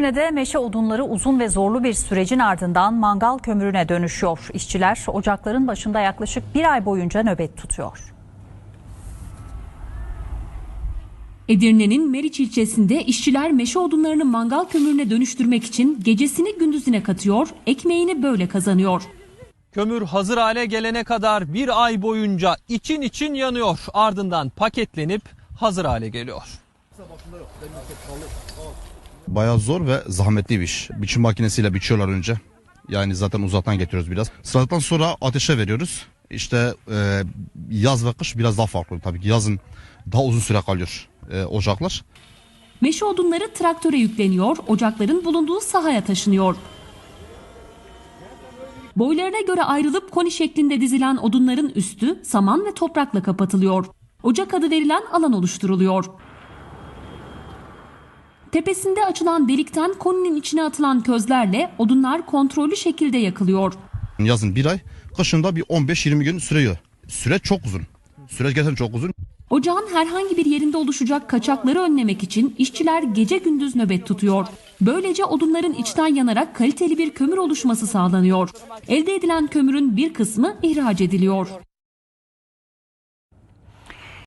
Yine de meşe odunları uzun ve zorlu bir sürecin ardından mangal kömürüne dönüşüyor. İşçiler ocakların başında yaklaşık bir ay boyunca nöbet tutuyor. Edirne'nin Meriç ilçesinde işçiler meşe odunlarını mangal kömürüne dönüştürmek için gecesini gündüzüne katıyor, ekmeğini böyle kazanıyor. Kömür hazır hale gelene kadar bir ay boyunca için için yanıyor. Ardından paketlenip hazır hale geliyor. Bayağı zor ve zahmetli bir iş. Biçim makinesiyle biçiyorlar önce. Yani zaten uzaktan getiriyoruz biraz. Sıradan sonra ateşe veriyoruz. İşte e, yaz ve kış biraz daha farklı. Tabii ki yazın daha uzun süre kalıyor e, ocaklar. Meşe odunları traktöre yükleniyor, ocakların bulunduğu sahaya taşınıyor. Boylarına göre ayrılıp koni şeklinde dizilen odunların üstü saman ve toprakla kapatılıyor. Ocak adı verilen alan oluşturuluyor. Tepesinde açılan delikten koninin içine atılan közlerle odunlar kontrollü şekilde yakılıyor. Yazın bir ay, kışında bir 15-20 gün sürüyor. Süreç çok uzun. Süreç gerçekten çok uzun. Ocağın herhangi bir yerinde oluşacak kaçakları önlemek için işçiler gece gündüz nöbet tutuyor. Böylece odunların içten yanarak kaliteli bir kömür oluşması sağlanıyor. Elde edilen kömürün bir kısmı ihraç ediliyor.